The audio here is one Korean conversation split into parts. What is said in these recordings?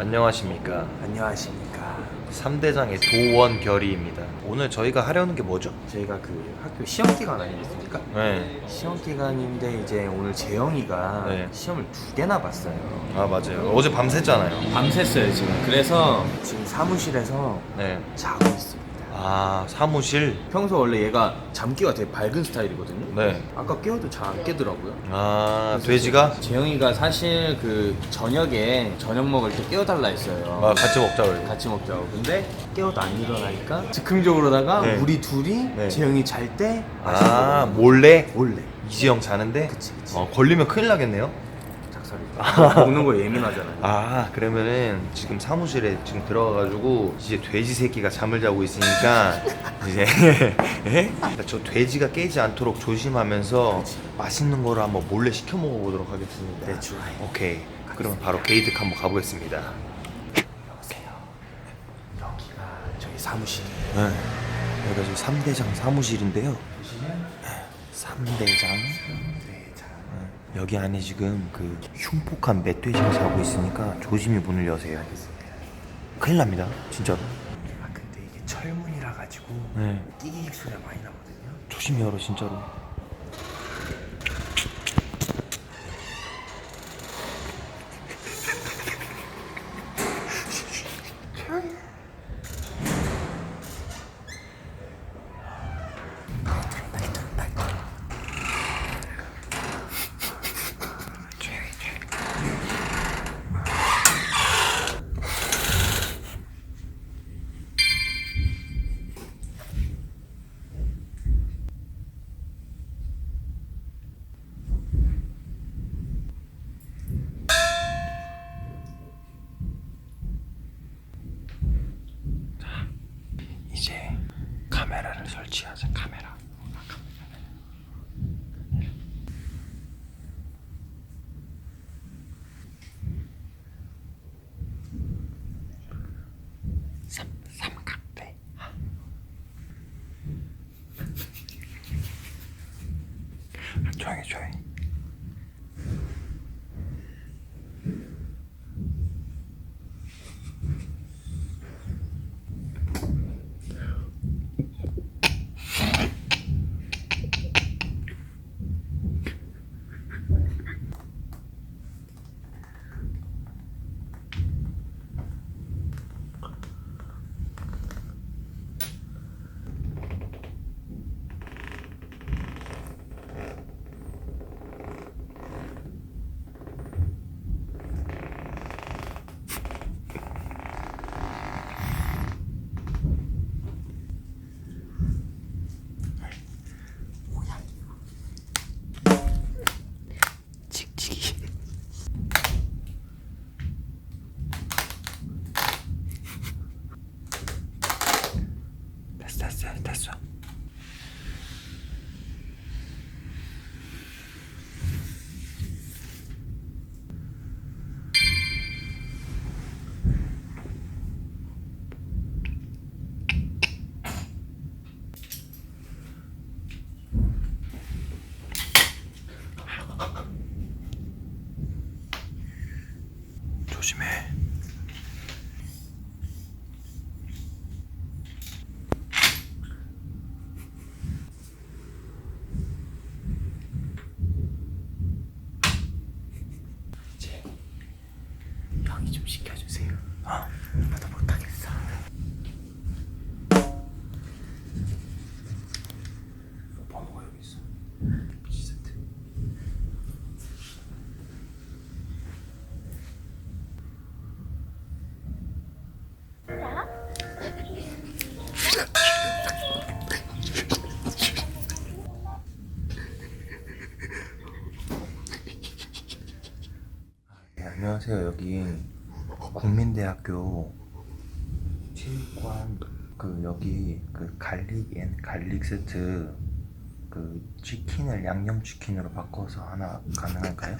안녕하십니까. 안녕하십니까. 3대장의 도원결의입니다. 오늘 저희가 하려는 게 뭐죠? 저희가 그 학교 시험 기간 아니겠습니까? 네. 시험 기간인데 이제 오늘 재영이가 네. 시험을 두 개나 봤어요. 아, 맞아요. 어제 밤샜잖아요. 밤샜어요 지금. 그래서 지금 사무실에서 네. 자고 있습니다. 아, 사무실? 평소 원래 얘가 잠기가 되게 밝은 스타일이거든요. 네. 아까 깨워도 잘 안 깨더라고요. 아, 돼지가? 재영이가 사실 그 저녁에 저녁 먹을 때 깨워달라 했어요. 아, 같이 먹자, 그래. 같이 먹자고. 근데 깨워도 안 일어나니까 즉흥적으로다가 네. 우리 둘이 네. 재영이 잘 때 아, 몰래? 몰래 이지영 자는데? 그치, 그치. 어, 걸리면 큰일 나겠네요? 먹는 거 예민하잖아요. 아, 그러면은 지금 사무실에 지금 들어가가지고 이제 돼지 새끼가 잠을 자고 있으니까 이제 예? 그러니까 저 돼지가 깨지 않도록 조심하면서. 맛있는 거를 한번 몰래 시켜 먹어보도록 하겠습니다. 네, 좋아요. 오케이. 그럼 바로 게이득 한번 가보겠습니다. 여보세요. 여기가 저희 사무실. 네. 여기가 지금 3대장 사무실인데요. 3대장. 여기 안에 지금 그 흉폭한 멧돼지가 자고 있으니까 조심히 문을 여세요. 큰일 납니다. 진짜로. 아 근데 이게 철문이라 가지고 네. 끼기기 소리가 많이 나거든요. 조심히 열어 진짜로. 이제 카메라를 설치하자 카메라. 삼 삼각대. 조 안녕하세요. 여기 국민대학교 체육관 그 여기 그 갈릭 앤 갈릭 세트 그 치킨을 양념 치킨으로 바꿔서 하나 가능할까요?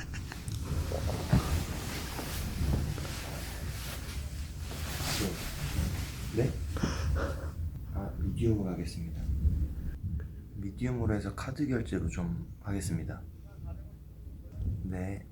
네? 아 미디움으로 하겠습니다. 미디움으로 해서 카드 결제로 좀 하겠습니다. 네.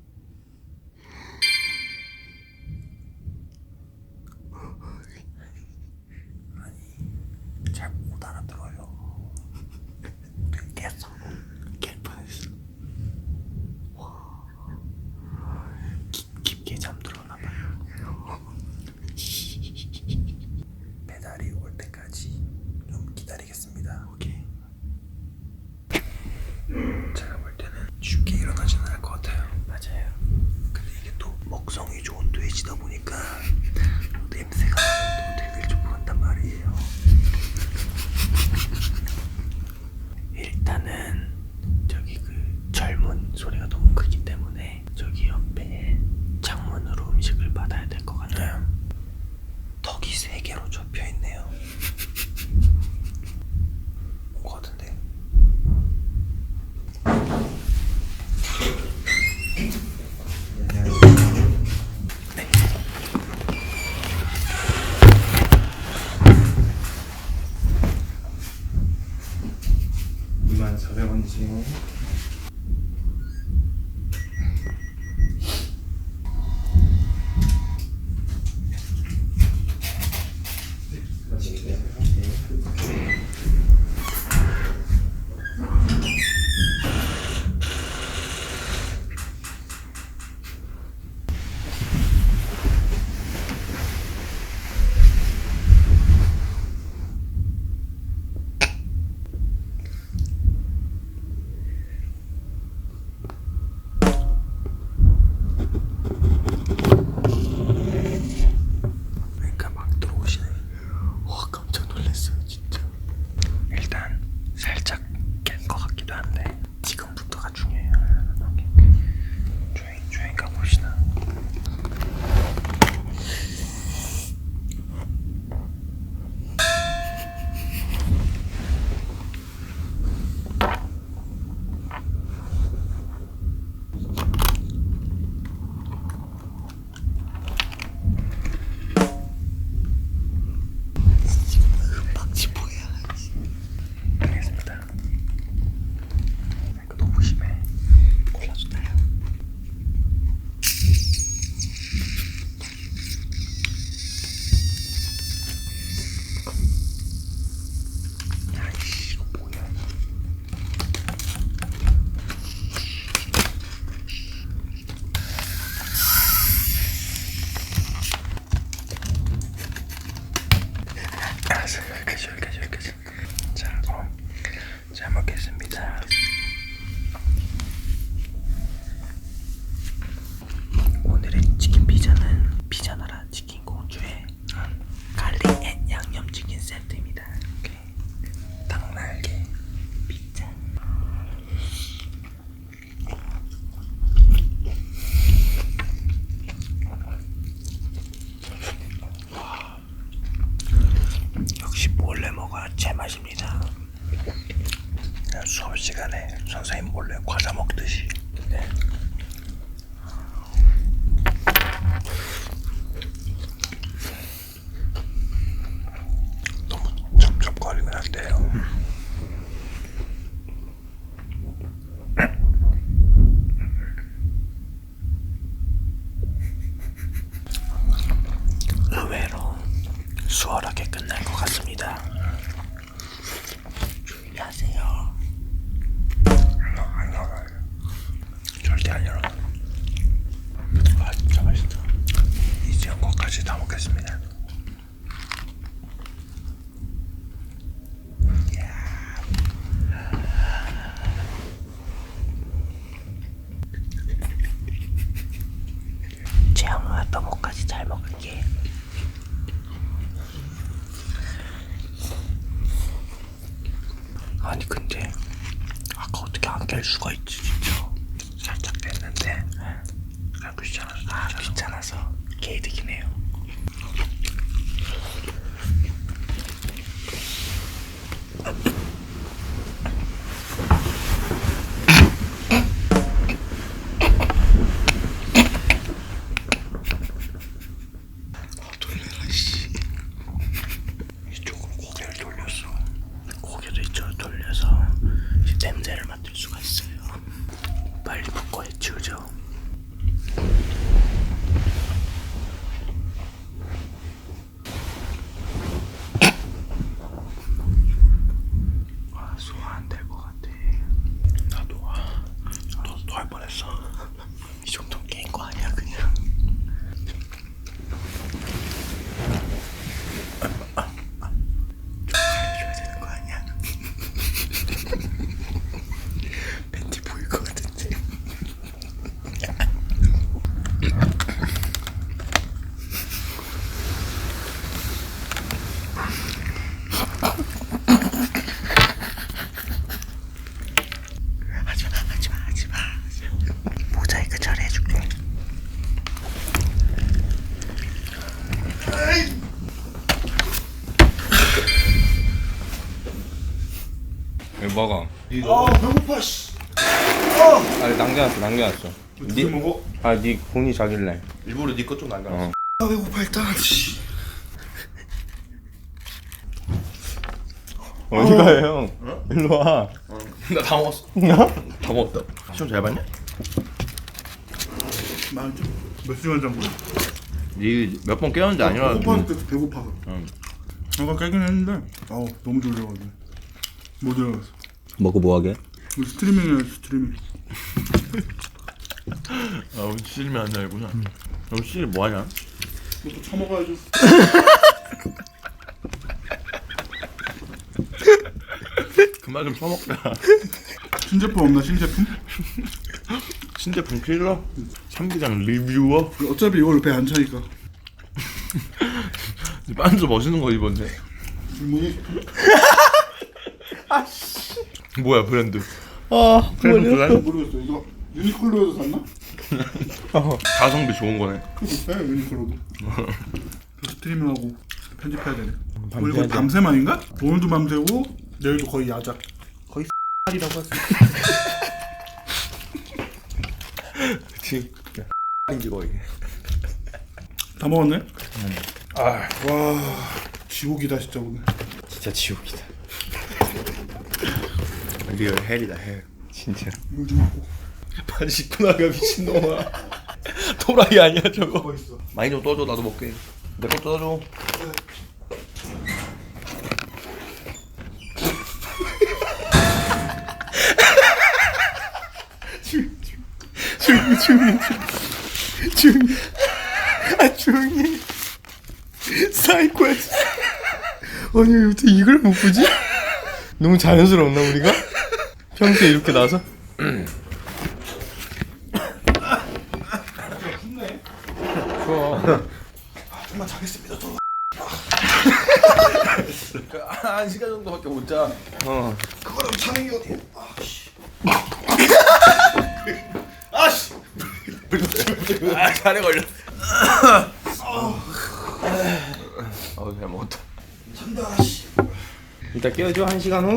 사대원지. Kaçar 선생님 몰래 과자 먹듯이. 네. 너무 쩝쩝거리면 안 돼요. 의외로 수월하게 끝날 것 같습니다. 조용히 하세요. 안 열어요. 절대 안 열어. 아 진짜 맛있다. 이제 것까지 다 먹겠습니다. 재앙아 떠먹까지 잘 먹을게. 아니 근데 아까 어떻게 안 깰 수가 있지 진짜 살짝 뺐는데 그냥 귀찮아서 아 귀찮아서 개이득이네요 아 돌려라 씨 이쪽으로 고개를 돌렸어. 고개를 이쪽으로 돌려서 이제 냄새를 맡을 수가 있어요. 빨리 먹고 해치우죠. 아, 소화 안 될 것 같아. 나도, 아, 너도 토할 뻔했어. 이 정도 깨인 거 아니야, 그냥. 해줘야 되는 거 아니야? 팬티 보일 것 같은데. 하지마, 하지마, 하지마. 모자이크 잘 해줄게. 이거 먹어. 아 배고파 씨. 아 남겨놨어 남겨놨어. 어떻게 먹어? 아네 본이 자길래. 일부러 네 것좀 남겨놨어. 어. 아 배고파 일단. 씨. 어디 가요 형? 일로 와. 나다 먹었어. 다 먹었다. 시험 잘 봤냐? 나좀 몇 시간 잔 거야? 니몇 번 깨웠는데 아니라. 배고파서 깼어 배고파서 응. 아까 깨긴 했는데 아우 너무 졸려가지고 못 일어났어 먹고 뭐하게? 우리 스트리밍이야 스트리밍 아, 우리 씨름이 안 날구나. 너 씨름 뭐 하냐? 이것도 처먹어야죠 그만 좀 처먹자. 신제품 없나 신제품? 신제품 필러? 삼기장 리뷰어? 어차피 이걸로 배안 차니까 빤스 멋있는 거 입었네. 뭐니? 뭐야 브랜드? 아 브랜드 모르겠어 이거 유니클로에서 샀나? 가성비 좋은 거네. 그거 유니클로도 스트리밍하고 편집해야 되네 밤샘 아닌가? 오늘도 밤새고 내일도 거의 야작 거의 X이라고 할수 그치. 인지 거의. 다 먹었네? 아, 와 지옥이다 진짜 오늘 진짜 지옥이다 리얼 헬이다 헬. 진짜 바지 입고 나가 미친놈아. 도라이 아니야 저거. 뭐 많이 좀 떠줘 나도 먹게. 내거 떠줘. 아 조용히 사이코야 아니 어떻게 이걸 못 보지? 너무 자연스러웠나 우리가? 평소에 이렇게 나서? 정말 자겠습니다 저 한 시간 정도밖에 못 자. 어 그거랑 차는 게 어디야 아씨. 아 잘해 걸렸. 어우 잘 먹었다. 씨 이따 깨워줘 한 시간 후